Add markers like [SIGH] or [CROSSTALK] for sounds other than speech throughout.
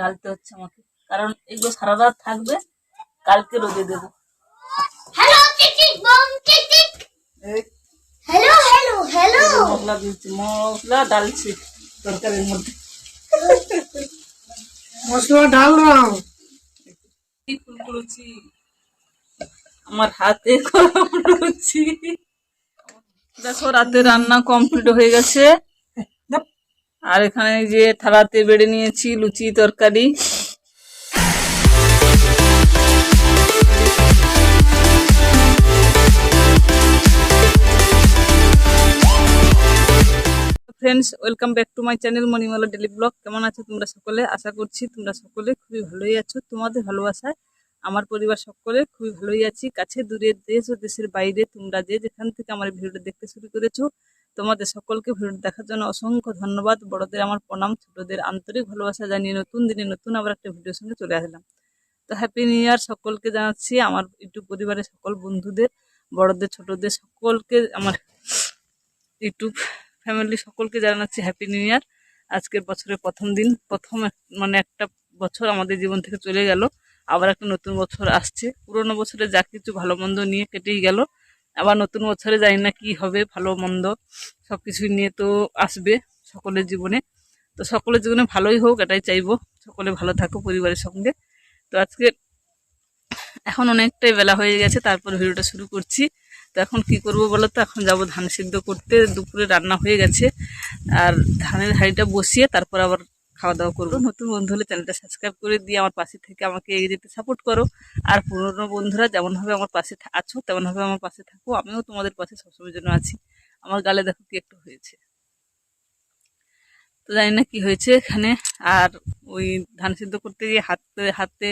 ঢালতে হচ্ছে আমাকে। কারণ এগুলো সারা রাত থাকবে কালকে রোদে দেবো। মশলা দিচ্ছি মশলা ডালছি তরকারির মধ্যে। মশলা ডাল রাও কি ফুল করেছি আমার হাতে দেখো রাতে রান্না কমপ্লিট হয়ে গেছে। আর এখানে যে থালাতে বেড়ে নিয়েছি লুচি তরকারি। Friends welcome back to my channel Manimala daily blog কেমন আছো তোমরা সকলে? আশা করছি তোমরা সকলে খুবই ভালোই আছো। তোমাদের ভালোবাসায় আমার পরিবার সকলে খুবই ভালোই আছি। কাছে দূরের দেশ ও দেশের বাইরে তোমরা যে যেখান থেকে আমার ভিডিওটা দেখতে শুরু করেছ তোমাদের সকলকে ভিডিওটা দেখার জন্য অসংখ্য ধন্যবাদ। বড়দের আমার প্রণাম, ছোটদের আন্তরিক ভালোবাসা জানিয়ে নতুন দিনে নতুন আবার একটা ভিডিওর সঙ্গে চলে আসলাম। তো হ্যাপি নিউ ইয়ার সকলকে জানাচ্ছি, আমার ইউটিউব পরিবারের সকল বন্ধুদের, বড়দের, ছোটদের সকলকে, আমার ইউটিউব ফ্যামিলি সকলকে জানাচ্ছি হ্যাপি নিউ ইয়ার আজকের বছরের প্রথম দিন, প্রথম মানে একটা বছর আমাদের জীবন থেকে চলে গেল। আবার একটা নতুন বছর আসছে। পুরোনো বছরে যা কিছু ভালো মন্দ নিয়ে কেটেই গেল। আবার নতুন বছরে জানি না কি হবে, ভালো, মন্দ সব কিছুই নিয়ে তো আসবে সকলের জীবনে। তো সকলের জীবনে ভালোই হোক, এটাই চাইব। সকলে ভালো থাকো পরিবারের সঙ্গে। তো আজকে এখন অনেকটাই বেলা হয়ে গেছে, তারপর ভিডিওটা শুরু করছি। তো এখন কি করব বলো তো? এখন যাব ধান সিদ্ধ করতে। দুপুরে রান্না হয়ে গেছে। আর ধানের হাঁড়িটা বসিয়ে, তারপর আবার খাওয়া দাওয়া করব নতুন বন্ধু হলে চ্যানেলটা সাবস্ক্রাইব করে দিয়ে আমার পাশে থেকে আমাকে এগিয়ে যেতে সাপোর্ট করো। আর পুরনো বন্ধুরা যেমনভাবে আমার পাশে আছো, তেমনভাবে আমার পাশে থাকো। আমিও তোমাদের পাশে সবসময়ের জন্য আছি। আমার গালে দেখো কি একটু হয়েছে। তো জানি না কি হয়েছে এখানে। আর ওই ধান সিদ্ধ করতে গিয়ে হাতে হাতে,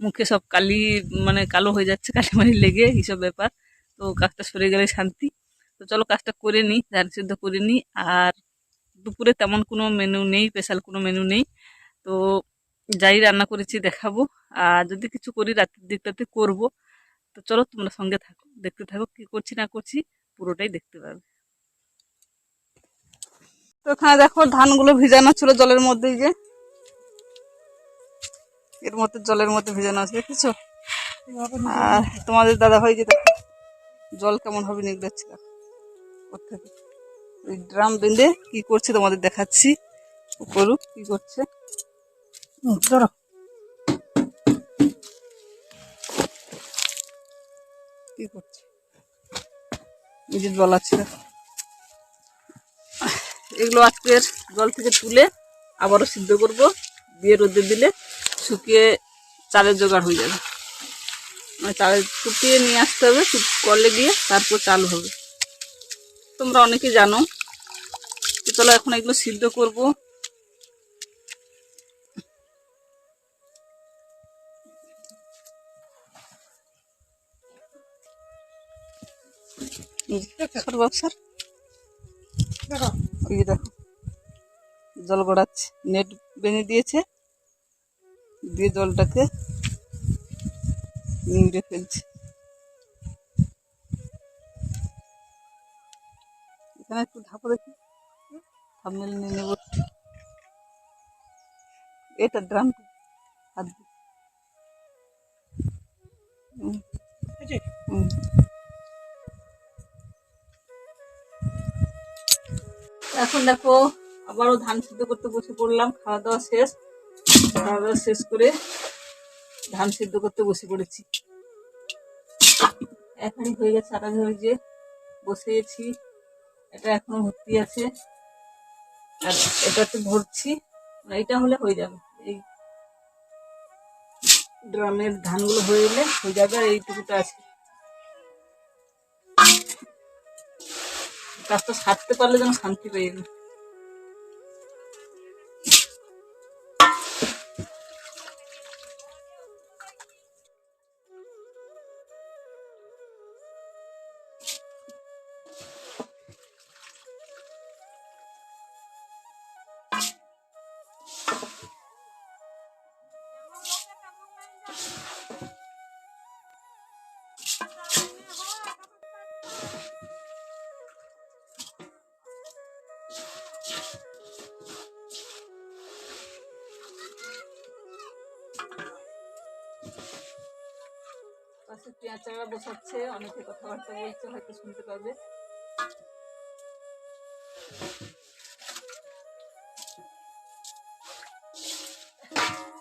মুখে সব কালি মানে কালো হয়ে যাচ্ছে, [LAUGHS] কালি মালি লেগে, এইসব ব্যাপার। তো কাজটা সরে গেলে শান্তি। তো চলো কাজটা করে নিই, ধান সিদ্ধ করে নিই। আর দুপুরে তেমন কোনো মেনু নেই স্পেশাল কোনো মেনু নেই। তো যাই রান্না করেছি, দেখাবো। আর যদি কিছু করি, রাতের দিকটাতে করব। তো চলো, তোমরা সঙ্গে থাকো। দেখতে থাকো, কি করছি, না করছি, পুরোটাই দেখতে পাবে। তো এখানে দেখো, ধানগুলো ভিজানো ছিল জলের মধ্যেই যে। এর মধ্যে, জলের মধ্যে ভিজানো আছে, দেখেছ? আর তোমাদের দাদা ভাই যে দেখো, জল কেমন হবে দেখো ওর থেকে ওই ড্রাম বেঁধে কি করছে তোমাদের দেখাচ্ছি। করুক কি করছে? কি করছে? আছে। দেখো। এগুলো আজকের জল থেকে তুলে আবারও সিদ্ধ করব। দিয়ে রোদে দিলে শুকিয়ে চালের জোগাড় হয়ে যাবে। মানে চালের ফুটিয়ে নিয়ে আসতে হবে কলে দিয়ে তারপর চাল হবে। তোমরা অনেকে জানো। চলো এখন এগুলো সিদ্ধ করব। দেখো জল গড়াচ্ছে নেট বেঁধে দিয়েছে। দিয়ে জলটাকে নিংড়ে ফেলছে। এখানে একটু ধাপা দেখি। থামমেল নিয়ে নেব। এটা ড্রাম হাত। এখন দেখো আবারও ধান সিদ্ধ করতে বসে পড়লাম খাওয়া দাওয়া শেষ। খাওয়া দাওয়া শেষ করে ধান সিদ্ধ করতে বসে পড়েছি। এখনই হয়ে গেছে আটা ধরে যে বসিয়েছি এটা এখন ভর্তি আছে। আর এটাতে ভরছি। এটা হলে হয়ে যাবে। এই ড্রামের ধানগুলো হয়ে গেলে হয়ে যাবে আর এইটুকুটা আছে। কাজটা সারতে পারলে যেন শান্তি পেয়ে যাবে পেঁয়াজ বসাচ্ছে অনেকে কথাবার্তা বলছে হয়তো শুনতে পাবে। ধানগুলো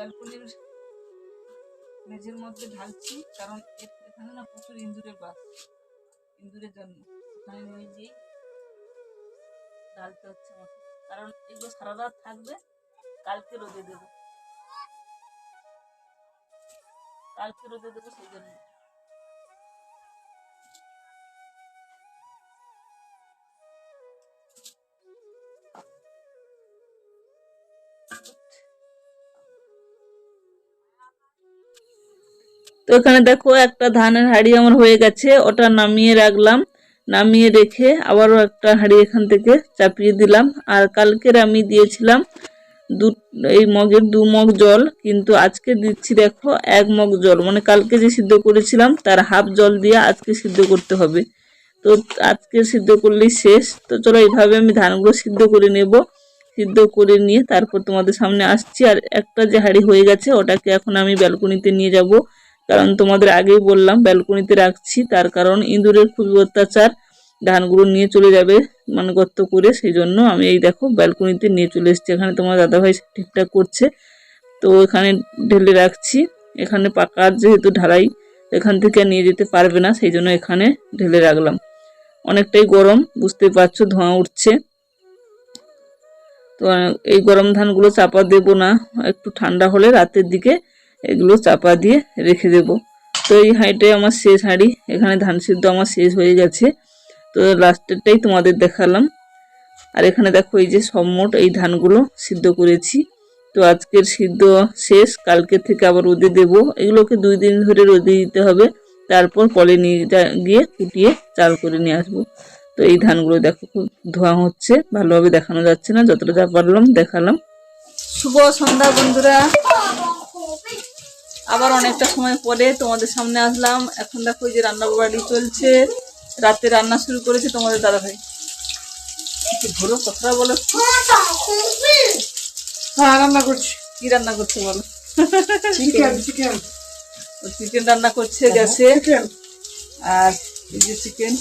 ব্যালকনির মেঝের মধ্যে ঢালছি, কারণ এখানে না প্রচুর ইঁদুরের বাস, ইঁদুরের জন্য। ওখানে নিয়ে গিয়ে ঢালতে হচ্ছে আমাকে। কারণ এগুলো সারা রাত থাকবে, কালকে রোদে দেবো। কালকে রোদে দেবো সেই জন্য। তো এখানে দেখো, একটা ধানের হাঁড়ি আমার হয়ে গেছে, ওটা নামিয়ে রাখলাম। নামিয়ে রেখে আবারও একটা হাঁড়ি এখান থেকে চাপিয়ে দিলাম। আর কালকের আমি দিয়েছিলাম দু, এই মগের দু মগ জল, কিন্তু আজকে দিচ্ছি দেখো এক মগ জল। মানে কালকে যে সিদ্ধ করেছিলাম, তার হাফ জল দিয়ে আজকে সিদ্ধ করতে হবে। তো আজকে সিদ্ধ করলেই শেষ। তো চলো, এইভাবে আমি ধানগুলো সিদ্ধ করে নেব। সিদ্ধ করে নিয়ে তারপর তোমাদের সামনে আসছি। আর একটা যে হাঁড়ি হয়ে গেছে, ওটাকে এখন আমি ব্যালকনিতে নিয়ে যাব। কারণ তোমাদের আগেই বললাম ব্যালকনিতে রাখছি তার কারণ ইঁদুরের খুবই অত্যাচার। ধানগুলো নিয়ে চলে যাবে মানে গর্ত করে সেই জন্য আমি এই দেখো ব্যালকনিতে নিয়ে চলে এসেছি। এখানে তোমার দাদাভাই ঠিকঠাক করছে। তো এখানে ঢেলে রাখছি। এখানে পাকার যেহেতু ঢালাই এখান থেকে আর নিয়ে যেতে পারবে না সেই জন্য এখানে ঢেলে রাখলাম। অনেকটাই গরম বুঝতে পারছ ধোঁয়া উঠছে। তো এই গরম ধানগুলো চাপা দেব না একটু ঠান্ডা হলে রাতের দিকে। এগুলো চাপা দিয়ে রেখে দেব। তো এই হাঁড়িটাই আমার শেষ হাঁড়ি। এখানে ধান সিদ্ধ আমার শেষ হয়ে গেছে। তো লাস্টেরটাই তোমাদের দেখালাম। আর এখানে দেখো এই যে সম্মট, এই ধানগুলো সিদ্ধ করেছি। তো আজকের সিদ্ধ শেষ, কালকে থেকে আবার রোদে দেব। এগুলোকে দুই দিন ধরে রোদে দিতে হবে। তারপর কলে নিয়ে গিয়ে কুটিয়ে চাল করে নিয়ে আসব। তো এই ধানগুলো দেখো খুব ধোয়া হচ্ছে। ভালোভাবে দেখানো যাচ্ছে না, যতটা যা পারলাম দেখালাম। শুভ সন্ধ্যা বন্ধুরা। আবার অনেকটা সময় পরে তোমাদের সামনে আসলাম। এখন দেখো যে রান্না বাড়ি চলছে। রাতে রান্না শুরু করেছে তোমাদের দাদা ভাই ধরো কথাটা বলো। হ্যাঁ রান্না করছি। কি রান্না করছে বলো? চিকেন চিকেন চিকেন রান্না করছে গ্যাসে। আর এই যে চিকেন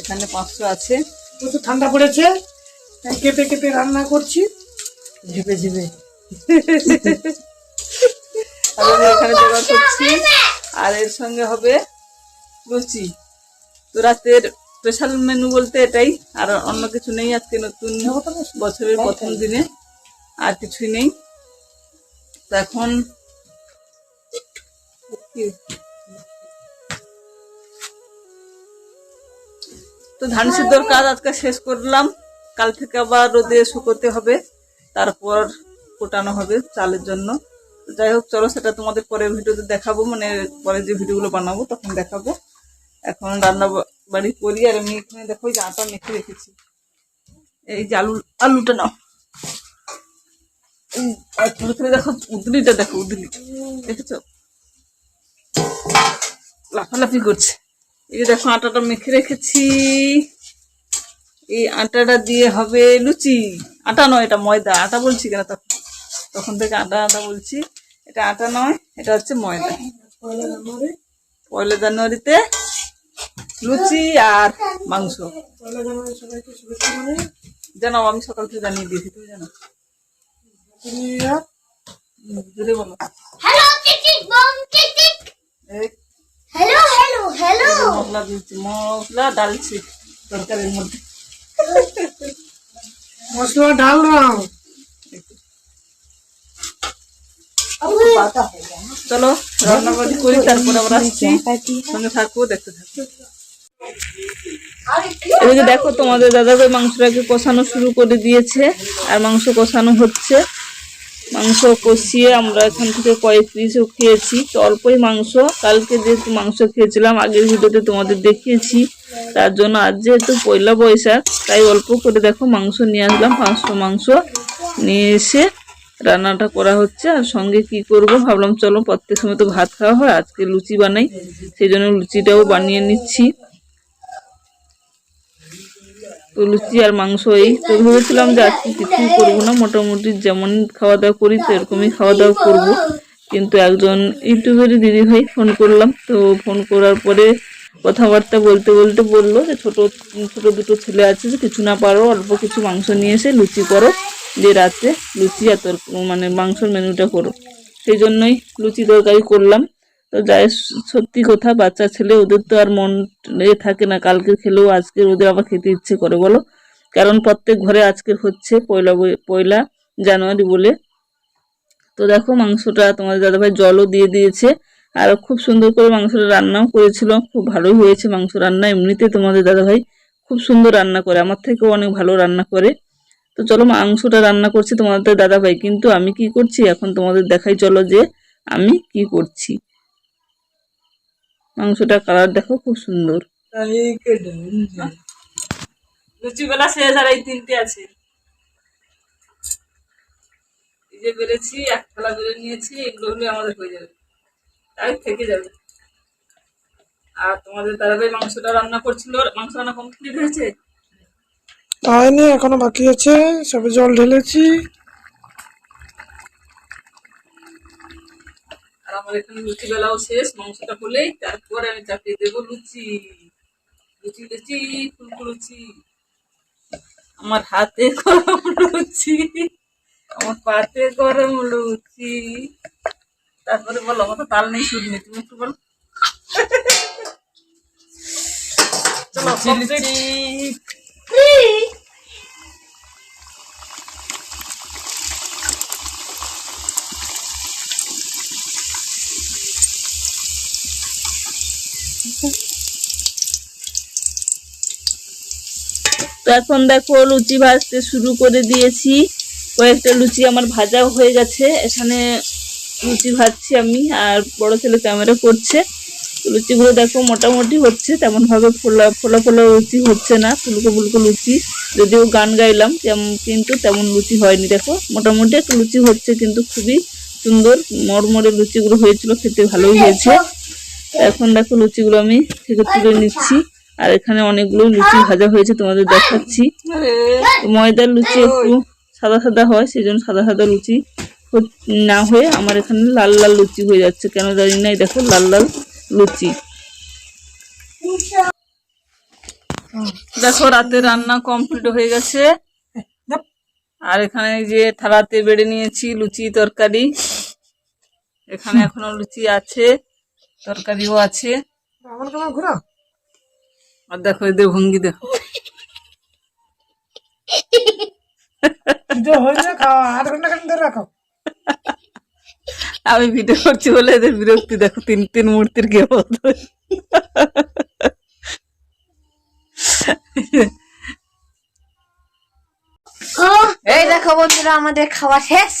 এখানে পাঁচশো আছে। প্রচুর ঠান্ডা পড়েছে? কেটে কেটে রান্না করছি। ঝেপে ঝেপে। আর আমি এখানে জোগাড় করছি। আর এর সঙ্গে হবে লুচি। তো রাতের স্পেশাল মেনু বলতে এটাই। আর অন্য কিছু নেই আজকে নতুন বছরের প্রথম দিনে। আর কিছুই নেই। তো এখন তো ধান সিদ্ধর কাজ আজকে শেষ করলাম। কাল থেকে আবার রোদে শুকোতে হবে। তারপর ফোটানো হবে চালের জন্য। যাই হোক, চলো সেটা তোমাদের পরের ভিডিওতে দেখাবো। মানে পরে যে ভিডিওগুলো বানাবো, তখন দেখাবো। এখন রান্না বাড়ি করি, আর আমি এখানে দেখো যে আটা মেখে রেখেছি। এই যে আলু আলুটা নাও। তুলে দেখো, উদলিটা দেখো, উদলি। দেখেছ? লাফালাফি করছে। এই যে দেখো, আটাটা মেখে রেখেছি। এই আটাটা দিয়ে হবে লুচি। আটা নয়, এটা ময়দা। আটা বলছি কেন তখন? তখন থেকে আটা আটা বলছি। এটা আটা নয় এটা হচ্ছে ময়দা। পয়লা জানুয়ারি পয়লা জানুয়ারিতে লুচি আর মাংস। মানে জানাও আমি সকাল থেকে জানিয়ে দিয়েছি তুমি জানো? জোরে বলো. মশলা মশলা ডালছি তরকারির মধ্যে। মশলা ডাললাম চলো রান্না করি, তারপর আবার আসছি। সঙ্গে থাকব, দেখতে থাকব। দেখো, তোমাদের দাদাভাই মাংসটাকে কষানো শুরু করে দিয়েছে, আর মাংস কষানো হচ্ছে। মাংস কষিয়ে আমরা এখান থেকে কয়েক পিসও খেয়েছি। তো অল্পই মাংস, কালকে যেহেতু মাংস খেয়েছিলাম, আগের ভিডিওতে তোমাদের দেখিয়েছি। তার জন্য আজ যেহেতু পয়লা বৈশাখ, তাই অল্প করে দেখো মাংস নিয়ে আসলাম। পাঁচশো মাংস নিয়ে এসে রান্নাটা করা হচ্ছে, আর সঙ্গে কি করব? ভাবলাম চলো প্রত্যেক সময় তো ভাত খাওয়া হয়, আজকে লুচি বানাই সেই জন্য লুচিটাও বানিয়ে নিচ্ছি। তো লুচি আর মাংস এই, তো ভেবেছিলাম যে আজকে কিছুই করব না, মোটামুটি যেমন খাওয়া দাওয়া করি তো এরকমই খাওয়া দাওয়া করব। কিন্তু একজন ইউটিউবেরই দিদি ভাই ফোন করলাম, তো ফোন করার পরে কথাবার্তা বলতে বলতে বলল যে ছোট ছোট দুটো ছেলে আছে, যে কিছু না পারো, অল্প কিছু মাংস নিয়ে এসে লুচি করো। যে রাতে লুচি আর তোর মানে মাংসর মেনুটা করো। সেই জন্যই লুচি তরকারি করলাম। তো যাই সত্যি কথা, বাচ্চা ছেলে, ওদের তো আর মন এ থাকে না কালকে খেলেও আজকে ওদের আবার খেতে ইচ্ছে করে, বলো? কারণ প্রত্যেক ঘরে আজকের হচ্ছে পয়লা পয়লা জানুয়ারি বলে। তো দেখো, মাংসটা তোমাদের দাদাভাই জলও দিয়ে দিয়েছে। আর খুব সুন্দর করে মাংসটা রান্নাও করেছিল। খুব ভালোই হয়েছে মাংস রান্না। এমনিতে তোমাদের দাদাভাই খুব সুন্দর রান্না করে। আমার থেকেও অনেক ভালো রান্না করে। তো চলো মাংসটা রান্না করছি তোমাদের দাদাভাই। কিন্তু আমি কি করছি? এখন তোমাদের দেখাই, চলো যে আমি কি করছি। মাংসটা কালার দেখো, খুব সুন্দর। লুচি বেলা আর এই তিনটে আছে। নিয়েছি, এগুলো হলে আমাদের হয়ে যাবে। তাই থেকে যাবে। আর তোমাদের দাদাভাই মাংসটা রান্না করছিল। মাংস রান্না কমপ্লিট হয়েছে? হয়নি এখনও বাকি আছে। সবে জল ঢেলেছি। আর আমার এখানে লুচি বেলাও শেষ মাংসটা হলেই তারপরে আমি চাপিয়ে দেবো লুচি। লুচি লুচি ফুলকো লুচি। আমার হাতে গরম লুচি আমার পাতে গরম লুচি। তারপরে বলো আমার তো তাল নেই সুদ তুমি একটু বলো। চলো। এখন দেখো লুচি ভাজতে শুরু করে দিয়েছি। কয়েকটা লুচি আমার ভাজাও হয়ে গেছে। এখানে লুচি ভাজছি আমি আর বড় ছেলে ক্যামেরা করছে। লুচিগুলো দেখো মোটামুটি হচ্ছে তেমন ভাবে ফোলা ফোলা ফোলা লুচি হচ্ছে না, ফুলকো ফুলকো লুচি। যদিও গান গাইলাম কিন্তু তেমন লুচি হয়নি। দেখো, মোটামুটি একটা লুচি হচ্ছে, কিন্তু খুবই সুন্দর। মরমরে লুচিগুলো হয়েছিল, খেতে ভালোই হয়েছে। এখন দেখো লুচিগুলো আমি থেকে তুলে নিচ্ছি। আর এখানে অনেকগুলো লুচি ভাজা হয়েছে, তোমাদের দেখাচ্ছি। ময়দার লুচি একটু সাদা সাদা হয় সেই জন্য সাদা সাদা লুচি না হয়ে আমার এখানে লাল লাল লুচি হয়ে যাচ্ছে। কেন জানি না দেখো লাল লাল লুচি। দেখো, রাতে রান্না কমপ্লিট হয়ে গেছে। আর এখানে যে থালাতে বেড়ে নিয়েছি লুচি তরকারি। এখানে এখনও লুচি আছে, তরকারিও আছে। আর দেখো এদের ভঙ্গি দেখো। খাওয়া আধ ঘণ্টা ধরে রাখো। আমি ভিডিও করছি বলে এদের বিরক্তি দেখো তিন তিন মূর্তির কে বলতো এই দেখো বন্ধুরা আমাদের খাওয়া শেষ।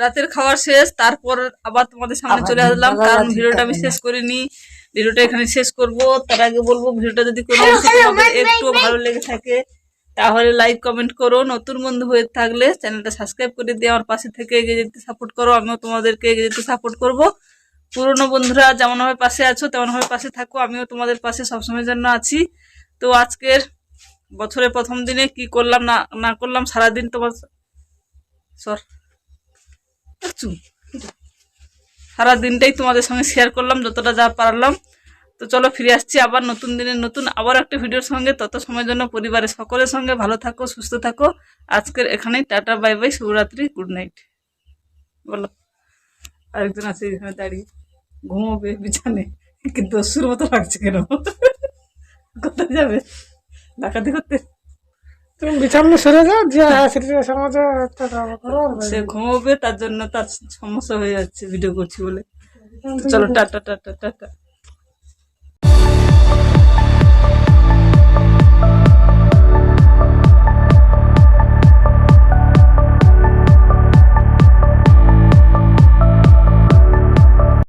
রাতের খাওয়া শেষ তারপর আবার তোমাদের সামনে চলে আসলাম কারণ ভিডিওটা আমি শেষ করিনি। ভিডিওটা এখানে শেষ করব। তার আগে বলব ভিডিওটা যদি কোনো অংশে তোমাদের একটু ভালো লেগে থাকে তাহলে লাইক, কমেন্ট করো। নতুন বন্ধু হয়ে থাকলে চ্যানেলটা সাবস্ক্রাইব করে দিয়ে আমার পাশে থেকে এগিয়ে যেতে সাপোর্ট করো। আমিও তোমাদেরকে এগিয়ে যেতে সাপোর্ট করব। পুরনো বন্ধুরা যেমনভাবে পাশে আছো তেমনভাবে পাশে থাকো। আমিও তোমাদের পাশে সবসময়ের জন্য আছি। তো আজকের বছরের প্রথম দিনে কি করলাম, না না করলাম, সারাদিন তোমার সর চুপ। সারা দিনটাই তোমাদের সঙ্গে শেয়ার করলাম, যতটা যা পারলাম। তো চলো ফিরে আসছি আবার নতুন দিনের নতুন আবার একটা ভিডিওর সঙ্গে। তত সময়ের জন্য পরিবারের সকলের সঙ্গে ভালো থাকো সুস্থ থাকো। আজকের এখানেই টাটা বাই বাই শুভরাত্রি গুড নাইট। বলো আরেকজন আছে এখানে দাঁড়িয়ে। ঘুমোবে বিছানে। কিন্তু অসুর মতো লাগছে কেন? কোথায় যাবে? ডাকাতি করতে? তুমি বিছানা সরে যাও যে সেটা সমাজে একটা drama করো আর সে ঘুমোবে তার জন্য তার সমস্যা হয়ে যাচ্ছে ভিডিও করছি বলে। চলো [LAUGHS] টাটা টাটা টাটা।